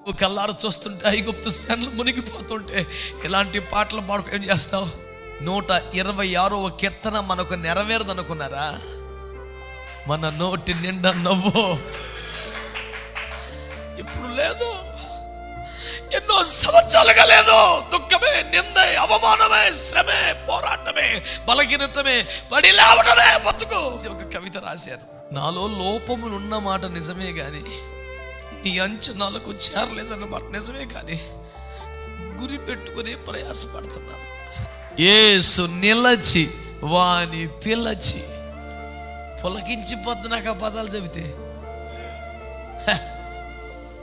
నువ్వు కల్లారు చూస్తుంటే ఐగుప్తు సెన్లు మునిగిపోతుంటే ఇలాంటి పాటలు పాడుకు ఏం చేస్తావు? నూట ఇరవై ఆరవ కీర్తన మనకు నెరవేరదనుకున్నారా? మన నోటి నిండా నవ్వు. ఇప్పుడు లేదు. ఎన్నో సంవత్సరాలుగా లేదు. దుఃఖమే నిందే అవమానమే శ్రమే పోరాటమే బలహీనతమే పడి లేవటమే బతుకు. ఒక కవిత రాశారు. నాలో లోపములున్న మాట నిజమే కానీ నీ అంచనాలకు చేరలేదన్నమాట నిజమే కానీ గురి పెట్టుకునే ప్రయాసపడుతున్నాను ఏసు నిలచి వాని పిలచి. పులకించిపోద్దు నాకు ఆ పదాలు చెబితే.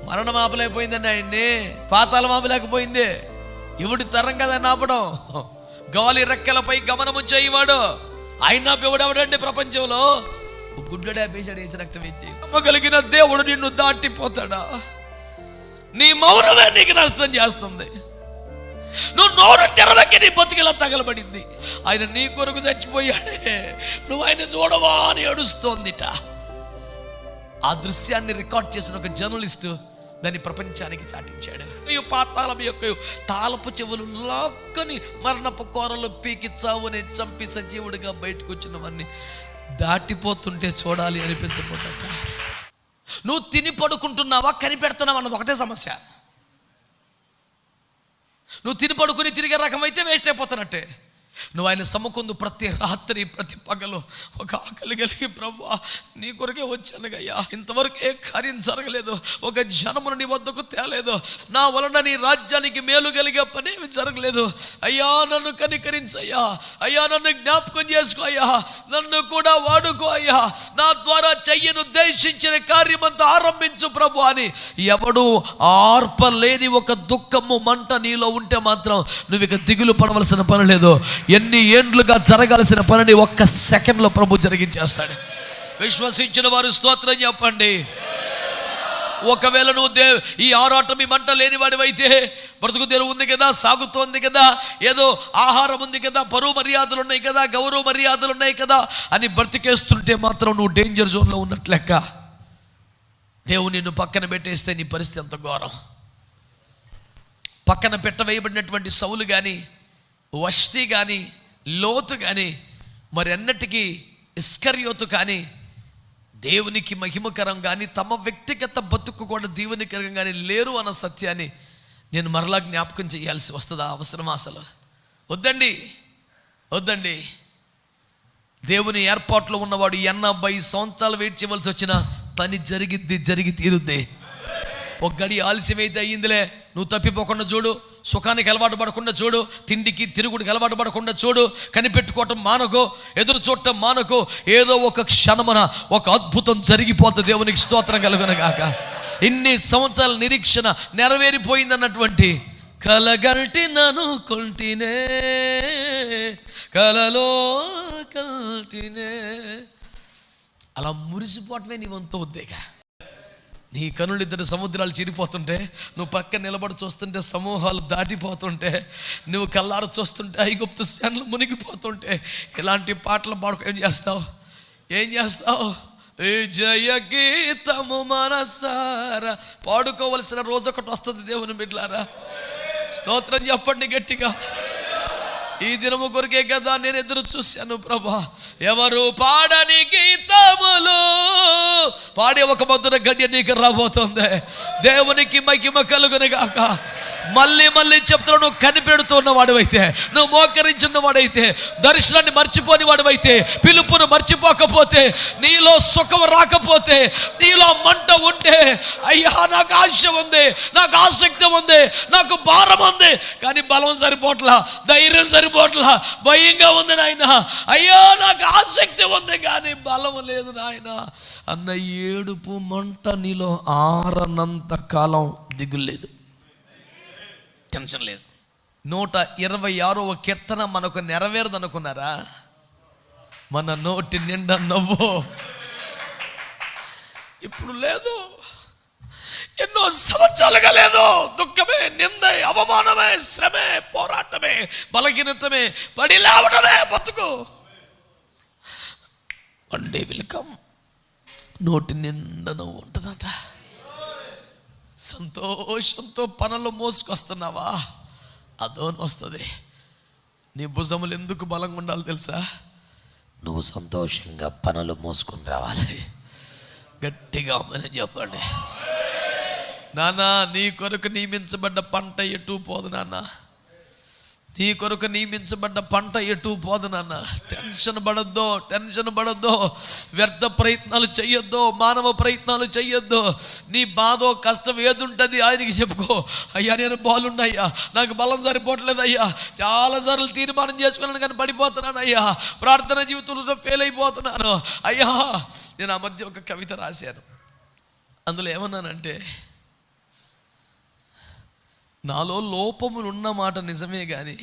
మరణం ఆపలేకపోయిందండి ఆయన్ని. పాతాళం ఆపలేకపోయింది. ఇవిడి తరం కదా నాపడం గాలి రెక్కలపై గమనము చేయవాడు. ఆయన ఎవడెవడండి ప్రపంచంలో? ఒక గుడ్డడు వేసి రక్తం ఎత్తి. నమ్మగలిగిన దేవుడు నిన్ను దాటిపోతాడా? నీ మౌనమే నీకు నష్టం చేస్తుంది. నువ్వు నోరు తెరవకి నీ బతుకిలా తగలబడింది? ఆయన నీ కొరకు చచ్చిపోయాడే. నువ్వు ఆయన చూడవా అని ఏడుస్తోందిట. ఆ దృశ్యాన్ని రికార్డ్ చేసిన ఒక జర్నలిస్ట్ దాన్ని ప్రపంచానికి చాటించాడు. పాతాళం యొక్క తాళపు చెవులు లాక్కని మరణపు కోరలు పీకి చావుని చంపి సజీవుడిగా బయటకు వచ్చినవన్నీ దాటిపోతుంటే చూడాలి అనిపించబోతట నువ్వు తిని పడుకుంటున్నావా కనిపెడుతున్నావా అన్నది ఒకటే సమస్య. నువ్వు తిని పడుకుని తిరిగే రకమైతే వేస్ట్ అయిపోతున్నట్టే. నువ్వు ఆయన సముకుందు ప్రతి రాత్రి ప్రతి పగలు ఒక ఆకలి కలిగి ప్రభు నీ కొరకే వచ్చానుగయ్యా ఇంతవరకు ఏ కార్యం జరగలేదు ఒక జనమును నీ వద్దకు తేలేదు. నా వలన నీ రాజ్యానికి మేలు కలిగే పని జరగలేదు. అయ్యా నన్ను కనికరించయ్యా. అయ్యా నన్ను జ్ఞాపకం చేసుకో అయ్యా. నన్ను కూడా వాడుకో అయ్యా. నా ద్వారా చెయ్యను ఉద్దేశించిన కార్యమంతా ఆరంభించు ప్రభు అని. ఎవడు ఆర్పలేని ఒక దుఃఖము మంట నీలో ఉంటే మాత్రం నువ్వు ఇక దిగులు పడవలసిన పని లేదు. ఎన్ని ఏండ్లుగా జరగాల్సిన పనిని ఒక్క సెకండ్లో ప్రభు జరిగించేస్తాడు. విశ్వసించిన వారు స్తోత్రం చెప్పండి. ఒకవేళ నువ్వు దే ఈ ఆరాటం ఈ మంట లేని వాడివైతే బ్రతుకు తెరువు ఉంది కదా సాగుతోంది కదా ఏదో ఆహారం ఉంది కదా పరువు మర్యాదలు ఉన్నాయి కదా గౌరవ మర్యాదలు ఉన్నాయి కదా అని బ్రతికేస్తుంటే మాత్రం నువ్వు డేంజర్ జోన్లో ఉన్నట్లు లెక్క. దేవుడు నిన్ను పక్కన పెట్టేస్తే నీ పరిస్థితి ఎంత ఘోరం. పక్కన పెట్టవేయబడినటువంటి సౌలు కానీ వష్టి కానీ లోతు కానీ మరెన్నటికీ ఇస్కర్యోతు కానీ దేవునికి మహిమకరం కానీ తమ వ్యక్తిగత బతుకు కూడా దేవునికరం కానీ లేరు అన్న సత్యాన్ని నేను మరలా జ్ఞాపకం చేయాల్సి వస్తుందా? అవసరమా అసలు? వద్దండి. వద్దండి. దేవుని ఏర్పాట్లో ఉన్నవాడు ఎనభై సంవత్సరాలు వెయిట్ చేయవలసి వచ్చిన పని జరిగిద్ది జరిగి తీరుద్ది. ఒక గడి ఆలస్యమైతే అయ్యిందిలే. నువ్వు తప్పిపోకుండా చూడు సుఖానికి అలవాటు పడకుండా చూడు తిండికి తిరుగుడికి అలవాటు పడకుండా చూడు కనిపెట్టుకోవటం మానకో ఎదురు చూడటం మానకో ఏదో ఒక క్షణమున ఒక అద్భుతం జరిగిపోతుంది దేవునికి స్తోత్రం కలుగునగాక ఇన్ని సంవత్సరాల నిరీక్షణ నెరవేరిపోయిందన్నటువంటి కలగంటి నను కొంటినే కలలో కంటినే అలా మురిసిపోవటమే నీ వంతు ఉద్దేగా. నీ కనులు ఇద్దరు సముద్రాలు చిరిపోతుంటే నువ్వు పక్కన నిలబడి చూస్తుంటే సమూహాలు దాటిపోతుంటే నువ్వు కల్లారు చూస్తుంటే ఐగుప్తు సేనలు మునిగిపోతుంటే ఇలాంటి పాటలు పాడుకు. ఏం చేస్తావు? ఏం చేస్తావు? ఏ జయ గీతము మనసారా. పాడుకోవలసిన రోజు ఒకటి వస్తుంది దేవుని బిడ్లారా స్తోత్రం చెప్పండి గట్టిగా. ఈ దినము కొరికే కదా నేను ఎదురు చూశాను ప్రభా. ఎవరు పాడని గీతములు పాడే ఒక మధుర గడియ నీకు రాబోతుంది. దేవునికి మహిమ కలుగుని గాక. మళ్ళీ మళ్ళీ చెప్తున్నా నువ్వు కనిపెడుతున్న వాడివైతే నువ్వు మోకరించిన వాడైతే దర్శనాన్ని మర్చిపోని వాడివైతే పిలుపును మర్చిపోకపోతే నీలో సుఖం రాకపోతే నీలో మంట ఉంటే అయ్యా నాకు ఆశ ఉంది నాకు ఆసక్తి ఉంది నాకు భారం ఉంది కానీ బలం సరిపోట్లా ధైర్యం సరి సరిపోట్లా భయంగా ఉంది నాయన. అయ్యో నాకు ఆసక్తి ఉంది కానీ బలం లేదు నాయన. అన్న ఏడుపు మంట నీలో ఆరనంత కాలం దిగులేదు టెన్షన్ లేదు. నూట ఇరవై ఆరవ కీర్తన మనకు నెరవేరదనుకున్నారా? మన నోటి నిండా నవ్వు. ఇప్పుడు లేదు. ఎన్నో సంవత్సరాలుగా లేదు. దుఃఖమే నిందే అవమానమే శ్రమే పోరాటమే బలహీనతమే పడి లేవటమే బతుకు. వన్ డే విల్కమ్ నోటి నిండా ఉంటుందట. సంతోషంతో పనులు మోసుకొస్తున్నావా? అదోని వస్తుంది నీ భుజములు ఎందుకు బలంగా ఉండాలి తెలుసా? నువ్వు సంతోషంగా పనులు మోసుకొని రావాలి. గట్టిగా అమ్మని చెప్పండి. నానా నీ కొరకు నియమించబడ్డ పంట ఎటు పోదు నాన్న నీ కొరకు నియమించబడ్డ పంట ఎటు పోదు నాన్న టెన్షన్ పడద్దు టెన్షన్ పడద్దు. వ్యర్థ ప్రయత్నాలు చేయొద్దు మానవ ప్రయత్నాలు చేయొద్దు నీ బాధో కష్టం ఏదుంటుంది ఆయనకి చెప్పుకో. అయ్యా నేను బాగున్నాయ్యా నాకు బలం సరిపోవట్లేదు అయ్యా. చాలాసార్లు తీర్మానం చేసుకున్నాను కానీ పడిపోతున్నాను అయ్యా. ప్రార్థన జీవితంలో ఫెయిల్ అయిపోతున్నాను. అయ్యా నేను ఆ మధ్య ఒక కవిత రాశాను. అందులో ఏమన్నానంటే నాలో లోపములు ఉన్నమాట నిజమే కానీ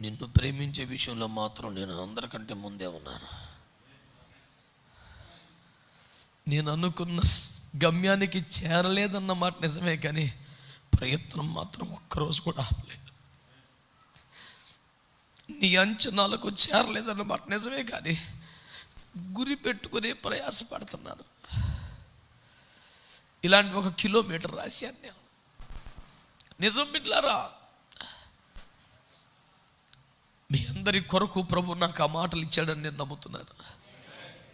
నిన్ను ప్రేమించే విషయంలో మాత్రం నేను అందరికంటే ముందే ఉన్నాను. నేను అనుకున్న గమ్యానికి చేరలేదన్న మాట నిజమే కానీ ప్రయత్నం మాత్రం ఒక్కరోజు కూడా ఆపలేదు. నీ అంచనాలకు చేరలేదన్న మాట నిజమే కానీ గురి పెట్టుకునే ప్రయాసపడుతున్నాను. ఇలాంటి ఒక కిలోమీటర్ రాశాను నేను. నిజం బిడ్లారా? మీ అందరి కొరకు ప్రభు నాకు ఆ మాటలు ఇచ్చాడని నేను నమ్ముతున్నాను.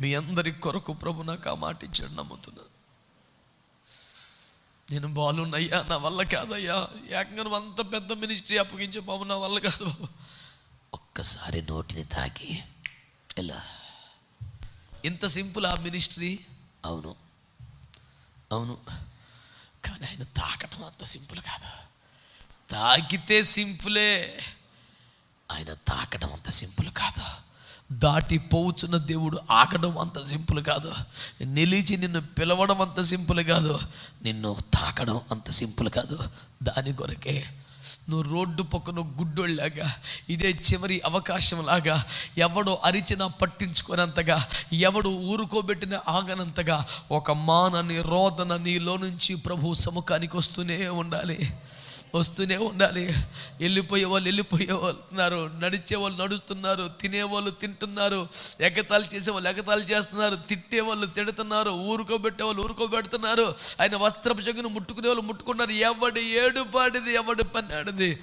మీ అందరి కొరకు ప్రభు నాకు ఆ మాట ఇచ్చాడు నమ్ముతున్నాను. నేను బాలున్నయ్యా నా వల్ల కాదయ్యా. ఏకంగా నువ్వు అంత పెద్ద మినిస్ట్రీ అప్పగించే బాబు నా వల్ల కాదు బాబు. ఒక్కసారి నోటిని తాకి. ఎలా? ఇంత సింపుల్ ఆ మినిస్ట్రీ అవును. అవును. కానీ ఆయన తాకటం అంత సింపుల్ కాదు. తాకితే సింపులే. ఆయన తాకడం అంత సింపుల్ కాదు. దాటి పోవుచున్న దేవుడు ఆకడం అంత సింపుల్ కాదు. నిలిచి నిన్ను పిలవడం అంత సింపుల్ కాదు. నిన్ను తాకడం అంత సింపుల్ కాదు. దాని కొరకే నువ్వు రోడ్డు పక్కన గుడ్డోళ్ళలాగా ఇదే చివరి అవకాశం లాగా ఎవడు అరిచినా పట్టించుకోనంతగా ఎవడు ఊరుకోబెట్టిన ఆగనంతగా ఒక మానని రోదన నీలో నుంచి ప్రభు సముఖానికి వస్తూనే ఉండాలి. వస్తూనే ఉండాలి. వెళ్ళిపోయే వాళ్ళు వెళ్ళిపోయే వెళ్తున్నారు నడిచే వాళ్ళు నడుస్తున్నారు. తినేవాళ్ళు తింటున్నారు. ఎగతాలు చేసే వాళ్ళు ఎగతాలు చేస్తున్నారు. తిట్టే వాళ్ళు తిడుతున్నారు. ఊరుకోబెట్టే వాళ్ళు ఊరుకోబెడుతున్నారు. ఆయన వస్త్రపు జగును ముట్టుకునే వాళ్ళు ముట్టుకున్నారు. ఎవడి ఏడుపాడిది ఎవడి పన్నాడిది?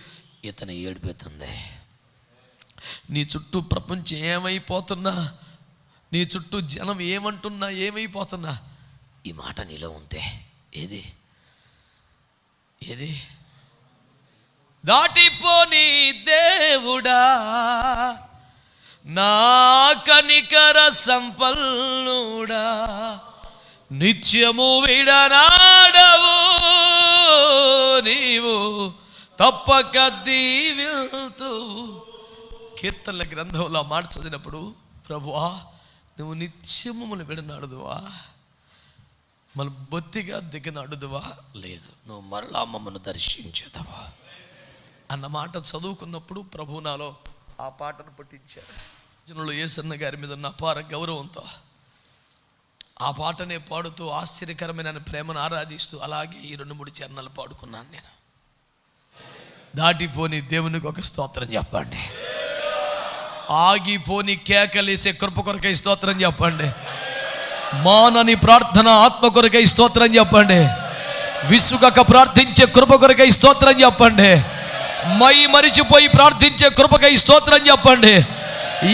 ఇతను ఏడిపోతుంది నీ చుట్టూ ప్రపంచం ఏమైపోతున్నా? నీ చుట్టూ జనం ఏమంటున్నా? ఏమైపోతున్నా? ఈ మాట నీలో ఉంటే. ఏది? ఏది? దాటిపోని దేవుడా. నా కనికర సంపన్నుడా. నిత్యము విడనాడవు. నీవు తప్పక దీవిల్తూ. కీర్తనల గ్రంథంలో మాట చదివినప్పుడు ప్రభువా నువ్వు నిత్యము మమ్మల్ని విడనాడుదువా? మన బొత్తిగా దిగనాడుదువా? లేదు నువ్వు మరలా మమ్మల్ని దర్శించేదవా? అన్న మాట చదువుకున్నప్పుడు ప్రభు నాలో ఆ పాటను పుట్టించారు జనులు ఏసన్న గారి మీద ఉన్న అపార గౌరవంతో ఆ పాటనే పాడుతూ ఆశ్చర్యకరమైన ప్రేమను ఆరాధిస్తూ అలాగే ఈ రెండు మూడు చరణాలు పాడుకున్నాను నేను. దాటిపోని దేవునికి ఒక స్తోత్రం చెప్పండి. ఆగిపోని కేకలేసే కృప కొరకై స్తోత్రం చెప్పండి. మానని ప్రార్థన ఆత్మ కొరకై స్తోత్రం చెప్పండి. విసుగక ప్రార్థించే కృప కొరకై స్తోత్రం చెప్పండి. మై మరిచిపోయి ప్రార్థించే కృపకై స్తోత్రం చెప్పండి.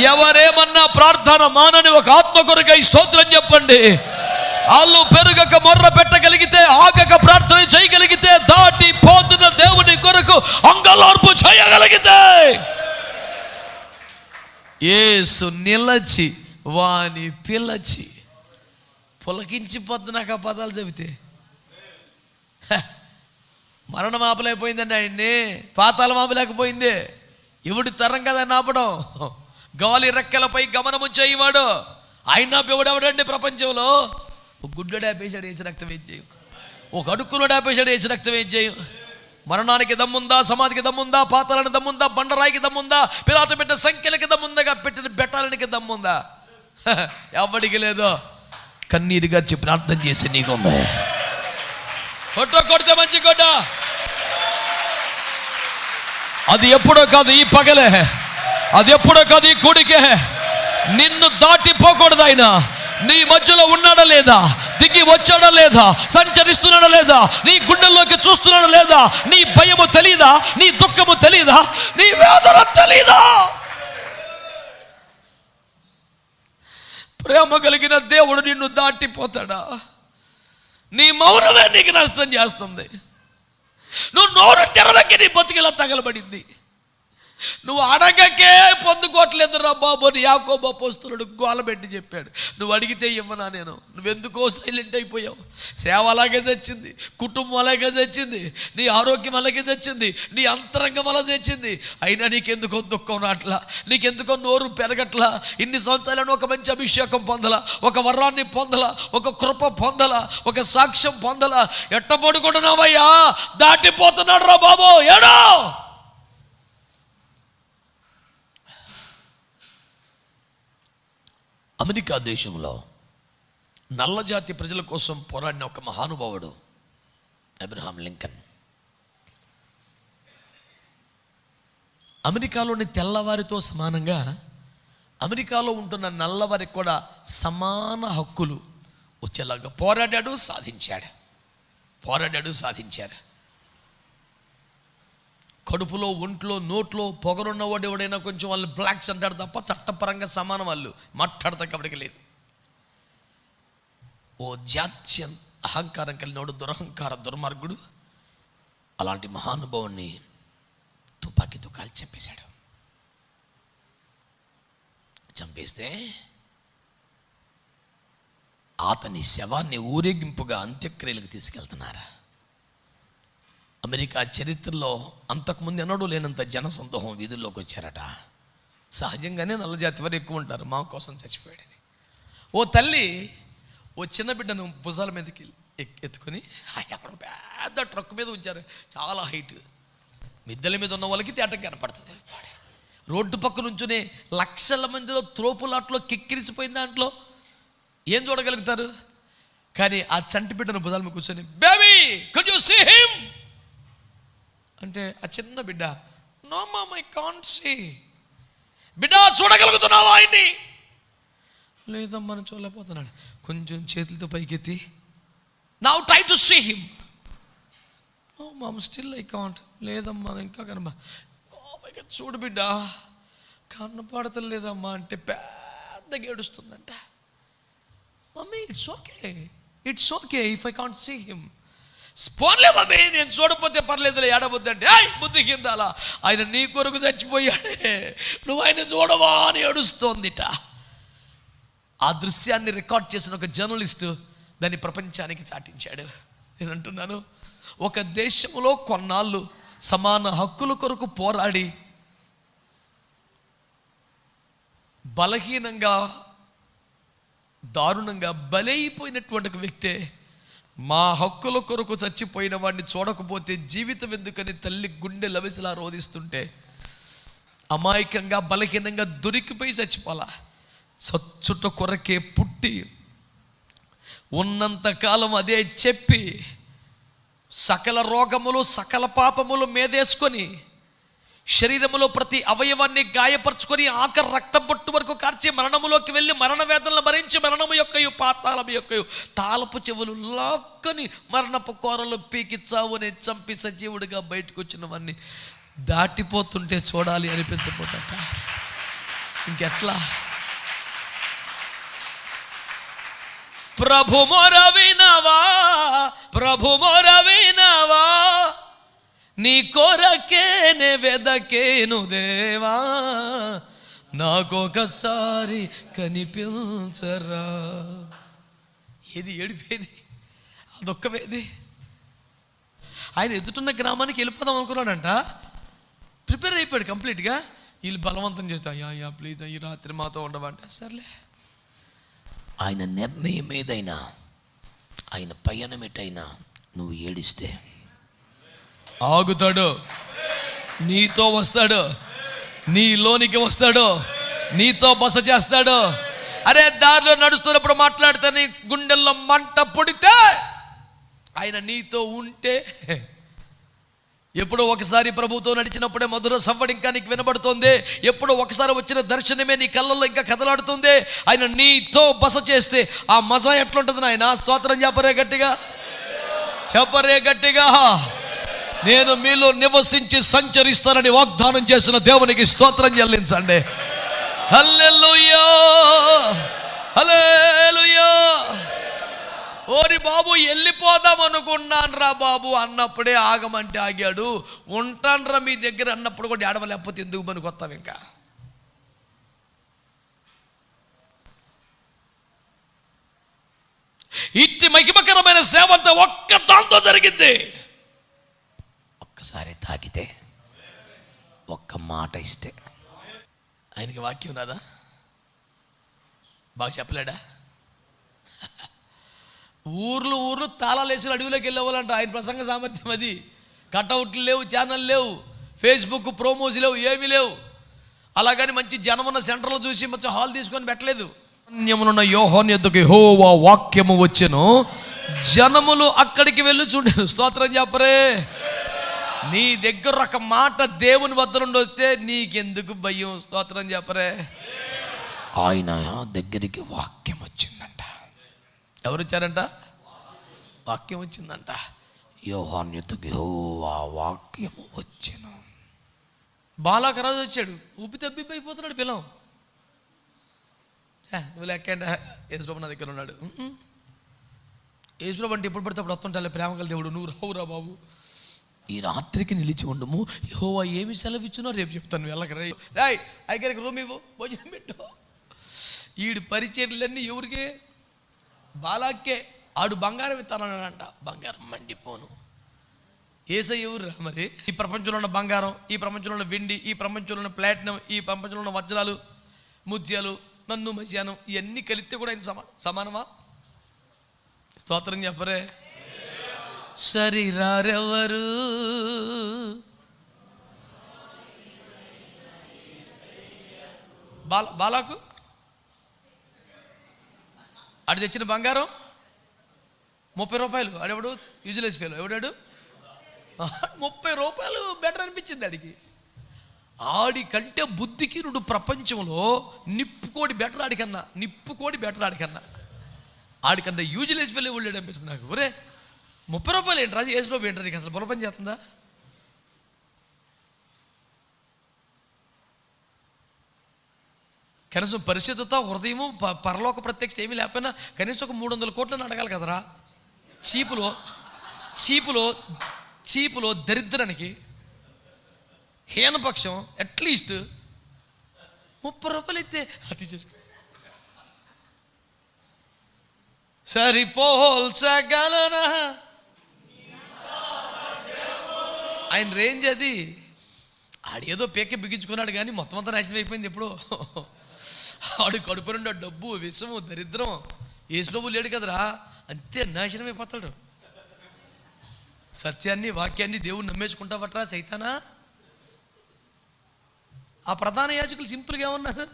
ఎవరేమన్నా ప్రార్థన మానని ఒక ఆత్మ కొరకై స్తోత్రం చెప్పండి. వాళ్ళు పెరుగక మొర్ర పెట్టగలిగితే ఆగక ప్రార్థన చేయగలిగితే దాటి పోతున్న దేవుని కొరకు అంగలార్పు చేయగలిగితే. ఏసు నిలచి వాని పిలచి. పులకించిపోద్దు నాకు ఆ పదాలు చెబితే. మరణం ఆపలేకపోయిందండి ఆయన్ని. పాతాళం ఆపలేకపోయింది. ఎవడి తరం కదా ఆపడం గాలి రెక్కలపై గమనము చేయవాడు. ఆయన ఎవడెవడండి ప్రపంచంలో? ఒక గుడ్డడు ఆపేశాడు వేసి రక్తం ఏం చేయం? ఒక అడుక్కునుడు ఆపేశాడు వేసి రక్తం ఏం చేయం? మరణానికి దమ్ముందా? సమాధికి దమ్ముందా? పాతాలను దమ్ముందా? బండరాయికి దమ్ముందా? పిలాత పెట్టిన సంఖ్యలకి దమ్ముందా పెట్టిన బెట్టాలనికి దమ్ముందా? ఎవడికి లేదో. కన్నీరుగా చెప్పి ప్రార్థన చేసి నీకుందా కొట్ట కొడితే మంచి గొడ్డ అది ఎప్పుడో కాదు ఈ పగలే. అది ఎప్పుడో కాదు ఈ కూడికే. నిన్ను దాటిపోకూడదు ఆయన. నీ మధ్యలో ఉన్నాడా లేదా? దిగి వచ్చాడా లేదా? సంచరిస్తున్నాడా లేదా? నీ గుండెల్లోకి చూస్తున్నాడా లేదా? నీ భయము తెలీదా? నీ దుఃఖము తెలీదా? నీ వేదన తెలీదా? ప్రేమ కలిగిన దేవుడు నిన్ను దాటిపోతాడా? నీ మౌనమే నీకు నష్టం చేస్తుంది. నువ్వు నోరు తెరవకి నీ బతుకిలా తగలబడింది. నువ్వు అడగకే పొందుకోవట్లేదురా బాబు అని యాకోబా పోస్తున్నాడు గోలబెట్టి చెప్పాడు. నువ్వు అడిగితే ఇవ్వనా నేను? నువ్వెందుకో సైలెంట్ అయిపోయావు. సేవ అలాగే చచ్చింది కుటుంబం అలాగే చచ్చింది నీ ఆరోగ్యం అలాగే చచ్చింది నీ అంతరంగం అలా చచ్చింది. అయినా నీకెందుకో దుఃఖం రాట్లా నీకెందుకో నోరు పెరగట్లా? ఇన్ని సంవత్సరాలను ఒక మంచి అభిషేకం పొందలా? ఒక వరాన్ని పొందలా? ఒక కృప పొందలా? ఒక సాక్ష్యం పొందలా? ఎట్ట పడుకుంటున్నావయ్యా దాటిపోతున్నాడు రా బాబు. ఏడో! అమెరికా దేశంలో నల్లజాతి ప్రజల కోసం పోరాడిన ఒక మహానుభావుడు అబ్రహాం లింకన్. అమెరికాలోని తెల్లవారితో సమానంగా అమెరికాలో ఉంటున్న నల్లవారికి కూడా సమాన హక్కులు వచ్చేలాగా పోరాడాడు సాధించాడు. పోరాడాడు సాధించాడు. కడుపులో ఒంట్లో నోట్లో పొగరున్నవాడు ఎవడైనా కొంచెం వాళ్ళు బ్లాక్స్ అంటారు తప్ప చట్టపరంగా సమానం వాళ్ళు. మాట్లాడతా కాబట్టి లేదు. ఓ జాత్యం అహంకారం కలిగినోడు దురహంకార దుర్మార్గుడు అలాంటి మహానుభావుణ్ణి తుపాకీతో కాల్చి చంపేశాడు. చంపేస్తే అతని శవాన్ని ఊరేగింపుగా అంత్యక్రియలకు తీసుకెళ్తున్నారా? అమెరికా చరిత్రలో అంతకుముందు ఎన్నడూ లేనంత జనసందోహం వీధుల్లోకి వచ్చారట. సహజంగానే నల్లజాతి వారు ఎక్కువ ఉంటారు. మా కోసం చచ్చిపోయాడని. ఓ తల్లి ఓ చిన్న బిడ్డను భుజాల మీదకి ఎత్తుకుని ఎత్తుకొని అక్కడ పెద్ద ట్రక్ మీద ఉంచారు. చాలా హైట్. మిద్దెల మీద ఉన్న వాళ్ళకి తేటం కనపడుతుంది. రోడ్డు పక్క నుంచునే లక్షల మందిలో త్రోపులాట్లో కిక్కిరిసిపోయిన దాంట్లో ఏం చూడగలుగుతారు? కానీ ఆ చంటి బిడ్డను భుజాల మీద కూర్చొని baby can you see him అంటే ఆ చిన్న బిడ్డ no mom I can't see బిడ్డ చూడగలుగుతున్నావా ఆయన్ని? లేదమ్మా నేను చూడలేకపోతున్నాడు. కొంచెం చేతులతో పైకెత్తి. Now try to see him no mom still I can't లేదమ్మా ఇంకా కనబా oh చూడు బిడ్డ కనపడతలేదమ్మా అంటే పెద్దగా ఏడుస్తుందంట. Mummy it's okay it's okay if I can't see him పోన్లే బాబే నేను చూడపోతే పర్లేదులే ఏడబోద్దు అంటే ఐ బుద్ధి కిందాల. ఆయన నీ కొరకు చచ్చిపోయాడే. నువ్వు ఆయన చూడవా అని ఏడుస్తోందిట. ఆ దృశ్యాన్ని రికార్డ్ చేసిన ఒక జర్నలిస్ట్ దాన్ని ప్రపంచానికి చాటించాడు. నేను అంటున్నాను ఒక దేశంలో కొన్నాళ్ళు సమాన హక్కుల కొరకు పోరాడి బలహీనంగా దారుణంగా బలైపోయినటువంటి ఒక వ్యక్తే మా హక్కుల కొరకు చచ్చిపోయిన వాడిని చూడకపోతే జీవితం ఎందుకని తల్లి గుండె లవిసిలా రోధిస్తుంటే అమాయకంగా బలహీనంగా దొరికిపోయి చచ్చిపోలా చచ్చుట కొరకే పుట్టి ఉన్నంతకాలం అదే చెప్పి సకల రోగములు సకల పాపములు మేదేసుకొని శరీరములో ప్రతి అవయవాన్ని గాయపరుచుకొని ఆఖరి రక్తం పొట్టు వరకు కార్చి మరణములోకి వెళ్ళి మరణ వేదనలు భరించి మరణము యొక్క పాతాళము యొక్క తాళపు చెవులు లాక్కని మరణపు కోరలు పీకి చావుని చంపి సజీవుడిగా బయటకు వచ్చినవన్నీ దాటిపోతుంటే చూడాలి అనిపించబోతట ఇంకెట్లా? ప్రభు మొరవినవా? ప్రభు మొరవినవా? నీ కొరకేనే వెదకేను దేవా? నాకొకసారి కనిపించరా? ఏది ఏడిపేది అదొక్కవేది ఆయన ఎదుటిన్న గ్రామానికి వెళ్ళిపోదాం అనుకున్నాడంట. ప్రిపేర్ అయిపోయాడు కంప్లీట్గా. వీళ్ళు బలవంతం చేస్తా అయ్యా అయ్యా ప్లీజ్ ఈ రాత్రి మాతో ఉండవంట. సర్లే. ఆయన నిర్ణయం ఏదైనా ఆయన పయనం ఎటైనా నువ్వు ఏడిస్తే ఆగుతాడు. నీతో వస్తాడు. నీలోనికి వస్తాడు. నీతో బస చేస్తాడు. అరే దారిలో నడుస్తున్నప్పుడు మాట్లాడితే నీ గుండెల్లో మంట పుడితే ఆయన నీతో ఉంటే ఎప్పుడో ఒకసారి ప్రభుతో నడిచినప్పుడే మధుర సవ్వడి ఇంకా నీకు వినబడుతుంది. ఎప్పుడో ఒకసారి వచ్చిన దర్శనమే నీ కళ్ళల్లో ఇంకా కదలాడుతుంది. ఆయన నీతో బస చేస్తే ఆ మజా ఎట్లుంటుంది నాయన? స్తోత్రం చెప్పరే గట్టిగా. చెప్పరే గట్టిగా. నేను మీలో నివసించి సంచరిస్తానని వాగ్దానం చేసిన దేవునికి స్తోత్రం చెల్లించండి. హల్లెలూయా! హల్లెలూయా! ఓరి బాబు వెళ్ళిపోదాం అనుకున్నాను రా బాబు అన్నప్పుడే ఆగమంటే ఆగాడు. ఉంటాన్రా మీ దగ్గర అన్నప్పుడు కూడా ఏడవలేకపోతే ఎందుకు పనికొస్తాం ఇంకా? ఇట్టి మహిమకరమైన సేవ అంతా ఒక్క దాంతో జరిగింది. ఒక్కసారి తాకితే ఒక్క మాట ఇస్తే. ఆయనకి వాక్యం రాదా బాగా చెప్పలేడా? ఊర్లు ఊర్లు తాళాలేసి అడవిలోకి వెళ్ళేవాళ్ళంట. ఆయన ప్రసంగ సామర్థ్యం అది. కటౌట్లు లేవు ఛానల్ లేవు ఫేస్బుక్ ప్రోమోస్ లేవు ఏమీ లేవు. అలాగని మంచి జనమున్న సెంటర్లో చూసి మంచి హాల్ తీసుకొని పెట్టలేదు. అన్యమునున్న యోహోన్ ఎద్దుకు హోవా వాక్యము వచ్చెను. జనములు అక్కడికి వెళ్ళి చూడలేదు. స్తోత్రం చెప్పరే. నీ దగ్గర ఒక మాట దేవుని వద్ద నుండి వస్తే నీకెందుకు భయం? స్తోత్రం చెప్పరే. ఆయన దగ్గరికి వాక్యం వచ్చిందంట. ఎవరు వచ్చారంట వాక్యం వచ్చిందంట. యోహాన్యుతకి ఆ వాక్యము వచ్చెను. బాలాకరాజు వచ్చాడు. ఊపి తబ్బిబ్బైపోతున్నాడు పిల్లం. నువ్వు లెక్కండి. యేసుప్రభు నా దగ్గర ఉన్నాడు. యేసుప్రభు అంటే ఎప్పుడు పడితే అప్పుడు వస్తుంటా ప్రేమ గల దేవుడు. నువ్వు రావురా బాబు. ఈ రాత్రికి నిలిచి ఉండము. యహోవా ఏమి సెలవిచ్చునో రేపు చెప్తాను వెళ్ళక రే రాయ్ ఐకరికి రూమ్ ఇవ్వు భోజనం పెట్టు. ఈడు పరిచర్లన్నీ ఎవరికే? బాలాకే ఆడు బంగారం ఇస్తానంట బంగారం మండిపోను. ఏసై ఎవరు మరి? ఈ ప్రపంచంలో ఉన్న బంగారం ఈ ప్రపంచంలో ఉన్న వెండి ఈ ప్రపంచంలో ఉన్న ప్లాటినం ఈ ప్రపంచంలో ఉన్న వజ్రాలు ముత్యాలు నన్ను మధ్యాహ్నం ఇవన్నీ కలిస్తే కూడా ఆయన సమా సమానమా? స్తోత్రం చెప్పరే. సరిరారెవరు? బాల బాలాకు? ఆడు తెచ్చిన బంగారం? ముప్పై రూపాయలు. ఆడెవడు యూజ్లెస్ ఫెయిల్ ఎవడాడు ముప్పై రూపాయలు బెటర్ అనిపించింది ఆడికి. ఆడి కంటే బుద్ధికి నుడు ప్రపంచంలో నిప్పుకోడి బెటర్ ఆడికన్నా. నిప్పుకోడి బెటర్ ఆడికన్నా. ఆడికన్నా యూజ్లెస్ ఫెయిల్ వెళ్ళాడు అనిపిస్తుంది నాకు. ఒరే ముప్పై రూపాయలు ఏంటి? రాజు ఏసు రూపాయలు ఏంటి? నీకు అసలు బుర్ర పని చేస్తుందా? కనీసం పరిశుద్ధత హృదయము పరలోక ప్రత్యక్షత ఏమీ లేకపోయినా కనీసం ఒక మూడు వందల కోట్లను అడగాలి కదరా. చీపులో చీపులో చీపులో దరిద్రానికి హీనపక్షం అట్లీస్ట్ ముప్పై రూపాయలు అయితే అతి చేసుకో. సరిపోల్చగలనా ఆయన రేంజ్ అది. ఆడేదో పేక బిగించుకున్నాడు కానీ మొత్తం అంతా నాశనం అయిపోయింది ఎప్పుడు. ఆడు కడుపు నుండి డబ్బు విషము దరిద్రం. ఏసుబాబు లేడు కదరా? అంతే నాశనం అయిపోతాడు. సత్యాన్ని వాక్యాన్ని దేవుడు నమ్మేసుకుంటావట్రా సైతానా? ఆ ప్రధాన యాజకులు సింపుల్గా ఏమన్నారు?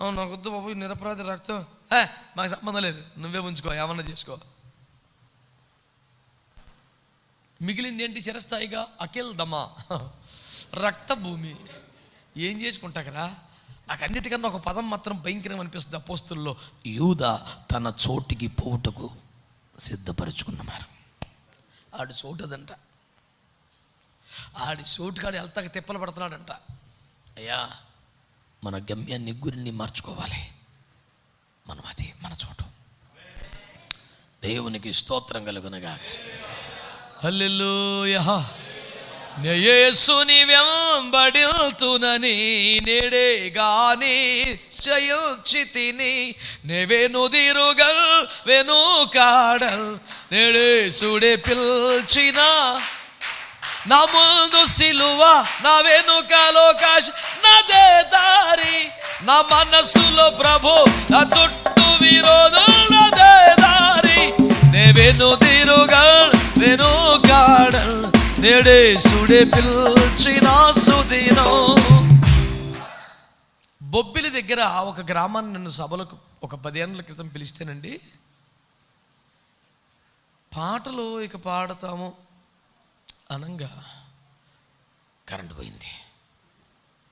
అవును నాకు వద్దు బాబు నిరపరాధి రక్తం. ఏ మాకు సంబంధం లేదు. నువ్వే ఉంచుకో ఏమన్నా చేసుకో. మిగిలింది ఏంటి చిరస్థాయిగా? అఖిల్ దమా. రక్త భూమి ఏం చేసుకుంటాకరా? నాకు అన్నిటికన్నా ఒక పదం మాత్రం భయంకరం అనిపిస్తుంది అపోస్తుల్లో యూద తన చోటికి పోవుటకు సిద్ధపరుచుకున్నమారు ఆడు చోటదంట. ఆడి చోటుకాడు వెళ్తాక తిప్పలు పడుతున్నాడంట. అయ్యా మన గమ్యాన్ని గురిని మార్చుకోవాలి. మనం అది మన చోటు. దేవునికి స్తోత్రం కలుగునగా హల్లెలూయా. నేయేసుని వెంబడిల్తునని నేడే గాని చయించితిని నెవెనుదిరుగల్ వెనుకాడల్ నేడే సుడే పిల్చిన. నా ముందు సిలువ నా వెనుకలో కాశ నాదే దారి నా మనస్సులో ప్రభు నా చుట్టూ విరోధం నాదే దారి నేను వెను నేడే సుడే పిల్చిన సుదీనో. బొబ్బిలి దగ్గర ఒక గ్రామాన్ని నన్ను సభలకు ఒక పదిహేనుల క్రితం పిలిస్తేనండి. పాటలు ఇక పాడతాము అనంగా కరెంటు పోయింది.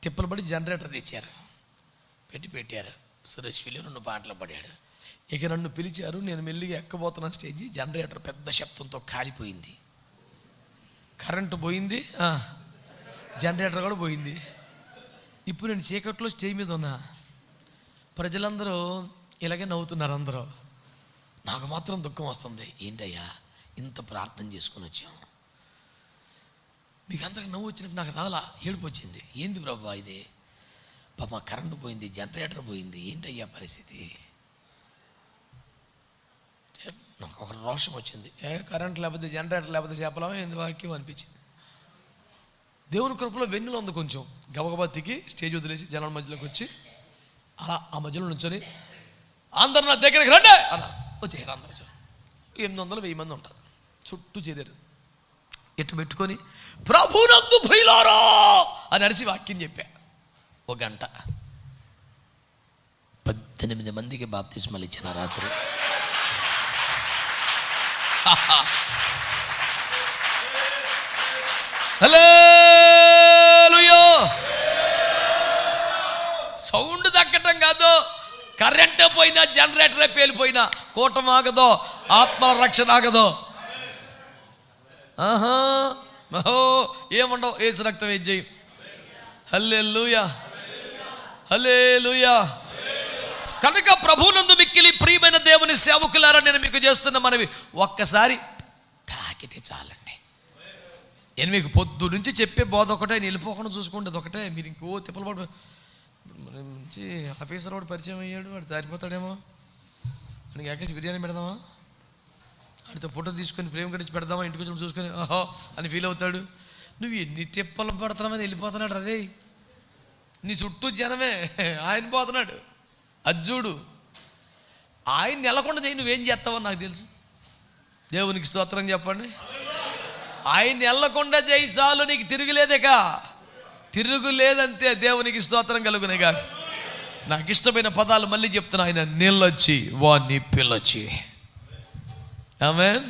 తిప్పలు పడి జనరేటర్ తెచ్చారు. పెట్టి పెట్టారు. సురేష్ విలు రెండు పాటలు పడాడు. ఇక నన్ను పిలిచారు నేను మెల్లిగా ఎక్కబోతున్న స్టేజి జనరేటర్ పెద్ద శబ్దంతో కాలిపోయింది. కరెంటు పోయింది జనరేటర్ కూడా పోయింది. ఇప్పుడు నేను చీకట్లో స్టేజ్ మీద ఉన్నా. ప్రజలందరూ ఇలాగే నవ్వుతున్నారు అందరూ. నాకు మాత్రం దుఃఖం వస్తుంది. ఏంటయ్యా ఇంత ప్రార్థన చేసుకుని వచ్చాం. మీకు అందరికి నవ్వు వచ్చినట్టు నాకు రాలా ఏడుపు వచ్చింది. ఏంది ప్రభా ఇది? పాప కరెంటు పోయింది జనరేటర్ పోయింది. ఏంటయ్యా పరిస్థితి? నాకు ఒక రోషం వచ్చింది. ఏ కరెంట్ లేకపోతే జనరేటర్ లేకపోతే చేపలం ఏంది వాక్యం అనిపించింది. దేవుని కృపలో వెన్నులో ఉంది కొంచెం. గబగబత్తికి స్టేజ్ వదిలేసి జనాల మధ్యలోకి వచ్చి అలా ఆ మధ్యలో నుంచొని అందరు నా దగ్గరికి రండి! అన్న వచ్చేయారు అందరూ ఎనిమిది వందలు వెయ్యి మంది ఉంటారు. చుట్టూ చేరారు ఇట్టు పెట్టుకొని ప్రభునందు ప్రియులారా! అని అరిసి వాక్యం చెప్పా. ఒక గంట. పద్దెనిమిది మందికి బాప్తిస్మలు ఇచ్చిన రాత్రి. హలో సౌండ్ దక్కటం కాదు. కరెంట్ పోయినా జనరేటరే పేలిపోయినా కూటం ఆగదో ఆత్మల రక్షణ ఆగదో. ఆహా. మహో ఏముండవు? ఏసు రక్తం ఏం చేయి? హల్లే లూయా హల్లే లూయా కనుక ప్రభునందు మిక్కిలి ప్రియమైన దేవుని సేవకులారా నేను మీకు చేస్తున్న మనవి ఒక్కసారి తాకితే చాలండి. నేను మీకు పొద్దు నుంచి చెప్పే బోధ ఒకటే నిలిపోకుండా చూసుకోండి ఒకటే. మీరు ఇంకో తిప్పలు పడు మంచి ఆఫీసర్ వాడు పరిచయం అయ్యాడు వాడు జారిపోతాడేమో. అని ఎక్కేసి బిర్యానీ పెడదామా? వాడితో ఫోటో తీసుకొని ప్రేమ కడిచి పెడదామా? ఇంటికి వచ్చి చూసుకొని ఆహో అని ఫీల్ అవుతాడు. నువ్వు ఎన్ని తిప్పలు పడుతున్నామని వెళ్ళిపోతున్నాడు రే నీ చుట్టూ జనమే ఆయన పోతున్నాడు. అజ్జుడు ఆయన నెలకొండ చేయి నువ్వేం చేస్తావని నాకు తెలుసు. దేవునికి స్తోత్రం చెప్పండి. ఆయన నెల్లకుండా చేయి చాలు నీకు తిరుగులేదేక. తిరుగులేదంతే దేవునికి స్తోత్రం కలుగునేగా. నాకు ఇష్టమైన పదాలు మళ్ళీ చెప్తున్నా ఆయన నిల్లొచ్చి వాణ్ణి పిల్లొచ్చి ఆమె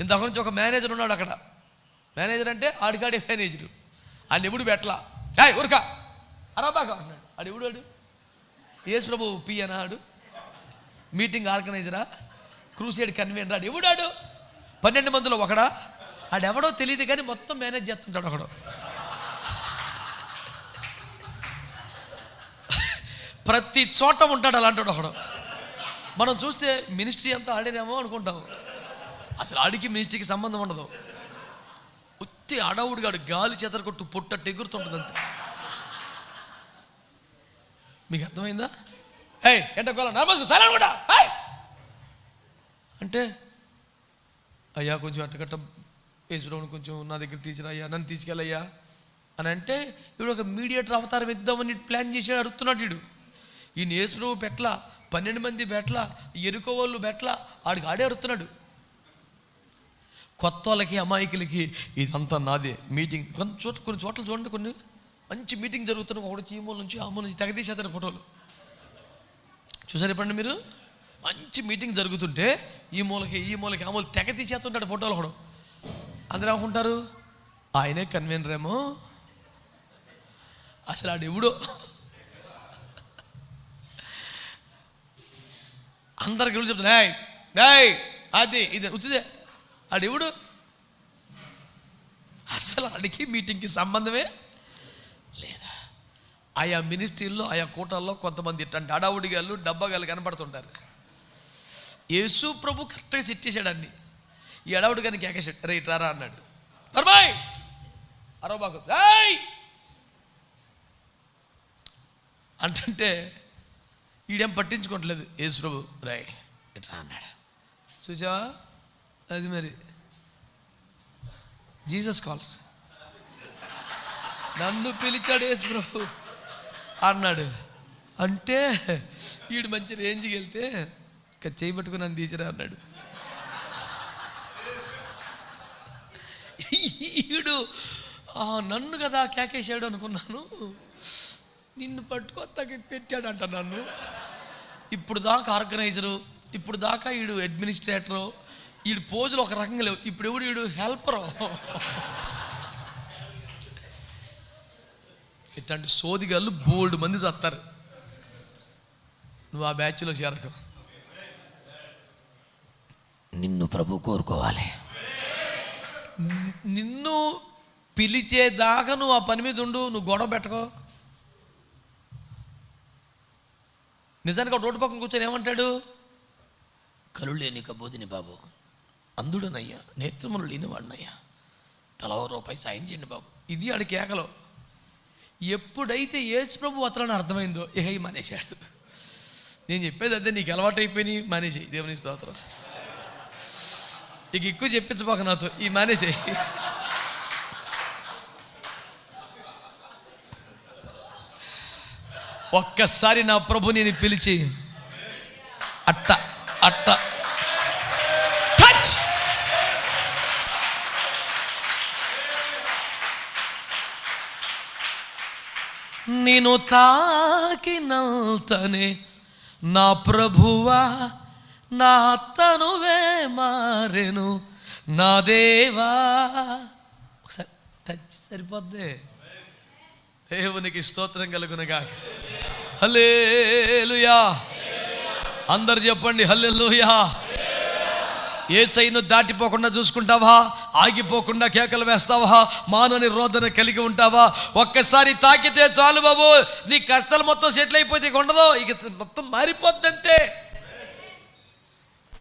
ఇంతకు నుంచి ఒక మేనేజర్ ఉన్నాడు అక్కడ. మేనేజర్ అంటే ఆడికాడే మేనేజరు. ఆయన ఎప్పుడు పెట్టలా. హాయ్ ఊరక అరాబాగా అన్నాడు ఆడు ఎవడు వాడు యేసు ప్రభు పి అన్నాడు. మీటింగ్ ఆర్గనైజరా? Crusade convenor? ఆడు ఎవడాడు? పన్నెండు మందిలో ఒకడా? ఆడెవడో తెలియదు కానీ మొత్తం మేనేజ్ చేస్తుంటాడు ఒకడు. ప్రతి చోట ఉంటాడు అలాంటి ఒకడు. మనం చూస్తే మినిస్ట్రీ అంతా ఆడినేమో అనుకుంటాం. అసలు ఆడికి మినిస్ట్రీకి సంబంధం ఉండదు. ఉత్తి అడవుడిగాడు గాలి చెదర కొట్టు పొట్టట్టు ఎగురుతుంటుంది అంతే మీకు అర్థమైందా? ఏయ్ ఎంటకోల నమస్తే సరే కూడా. అంటే అయ్యా కొంచెం అట్టకట్ట వేసుకుని కొంచెం నా దగ్గర తీసుకురాయ్యా నన్ను తీసుకెళ్ళయ్యా అని అంటే ఇప్పుడు ఒక మీడియేటర్ అవతారం ఇద్దామని ప్లాన్ చేసి అడుగుతున్నాడు వీడు. ఈయన యేసుప్రభు పెట్ల పన్నెండు మంది బెట్ల ఎరుకో వాళ్ళు బెట్ల ఆడికి ఆడే అడుగుతున్నాడు కొత్త వాళ్ళకి అమాయకులకి ఇదంతా నాదే. మీటింగ్ కొంత చోట కొన్ని చోట్ల చూడండి కొన్ని. మంచి మీటింగ్ జరుగుతున్న ఒకటి చీమూల నుంచి ఆ నుంచి తెగదీసేస్తారు ఫోటోలు. చూసారు ఎప్పుడండి మీరు? మంచి మీటింగ్ జరుగుతుంటే ఈ మూలకి ఈ మూలకి ఆ మూల తెగ తీసేస్తుంటాడు ఫోటోలు ఒకడు. అందరూ ఏమనుకుంటారు? ఆయనే కన్వీనర్ ఏమో. అసలు ఆడు ఎవడో? అందరికి ఎవరు చెప్తారు? డాయ్ డాయ్ అది ఇది వచ్చిందే. ఆడెవడు అసలు ఆడికి మీటింగ్కి సంబంధమే ఆయా మినిస్ట్రీల్లో ఆయా కూటల్లో కొంతమంది ఇట్లాంటి అడావుడిగాళ్ళు డబ్బాగాళ్ళు కనపడుతుంటారు. యేసు ప్రభు కరెక్ట్గా సెట్ చేశాడు అన్ని. ఈ అడావుడి కానీ కేకేశాడు రే ఇట్రారా అన్నాడు. ధర్మాయ్ అరవబాకు అంటే అంటుంటే ఈడేం పట్టించుకోవట్లేదు. యేసు ప్రభు రై ఇట్రా అన్నాడు. చూసావా? అది మరి జీసస్ కాల్స్. నన్ను పిలిచాడు యేసు ప్రభు. అన్నాడు. అంటే వీడు మంచి రేంజ్కి వెళ్తే ఇక చేయబట్టుకుని నన్ను తీసిరా అన్నాడు. ఈడు నన్ను కదా కేకేశాడు అనుకున్నాను. నిన్ను పట్టుకొత్తకి పెట్టాడంట నన్ను. ఇప్పుడు దాకా ఆర్గనైజరు ఇప్పుడు దాకా వీడు అడ్మినిస్ట్రేటరు ఈడు పోజులు ఒక రకంగా లేవు. ఇప్పుడు ఎవడు వీడు హెల్పరు? ఇట్లాంటి సోదిగాళ్ళు బోల్డ్ మంది చస్తారు నువ్వు ఆ బ్యాచ్లో చేరకు. నిన్ను ప్రభు కోరుకోవాలి. నిన్ను పిలిచేదాకా నువ్వు ఆ పని మీద ఉండు నువ్వు గొడవ పెట్టుకో. నిజానికి రోడ్డు పక్కన కూర్చొని ఏమంటాడు? కలు లేని కబోదిని బాబు. అందుడనయ్యా నేత్రములు లేనివాడినయ్యా. తలవ రూపాయి సాయం చేయండి బాబు. ఇది ఆడి కేకలో. ఎప్పుడైతే యేసు ప్రభు అతలను అర్థమైందో ఇక మానేశాడు. నేను చెప్పేది అదే నీకు అలవాటు అయిపోయి మానేసేయి. దేవుని స్తోత్రం. ఇక ఎక్కువ చెప్పించబోక నాతో. ఈ మానేసేయి. ఒక్కసారి నా ప్రభు నేను పిలిచి అట్ట అట్ట. నేను తాకినంతనే నా ప్రభువా నా తనువే మారెను నా దేవా. ఒకసారి టచ్ సరిపోద్ది. దేవునికి స్తోత్రం కలుగునగా హల్లేలుయా. అందరు చెప్పండి హల్లెలుయా. ఏ చైను దాటిపోకుండా చూసుకుంటావా? ఆగిపోకుండా కేకలు వేస్తావా? మానని రోదన కలిగి ఉంటావా? ఒక్కసారి తాకితే చాలు బాబు. నీ కష్టాలు మొత్తం సెటిల్ అయిపోతే ఇక ఉండదు. ఇక మొత్తం మారిపోద్ది అంతే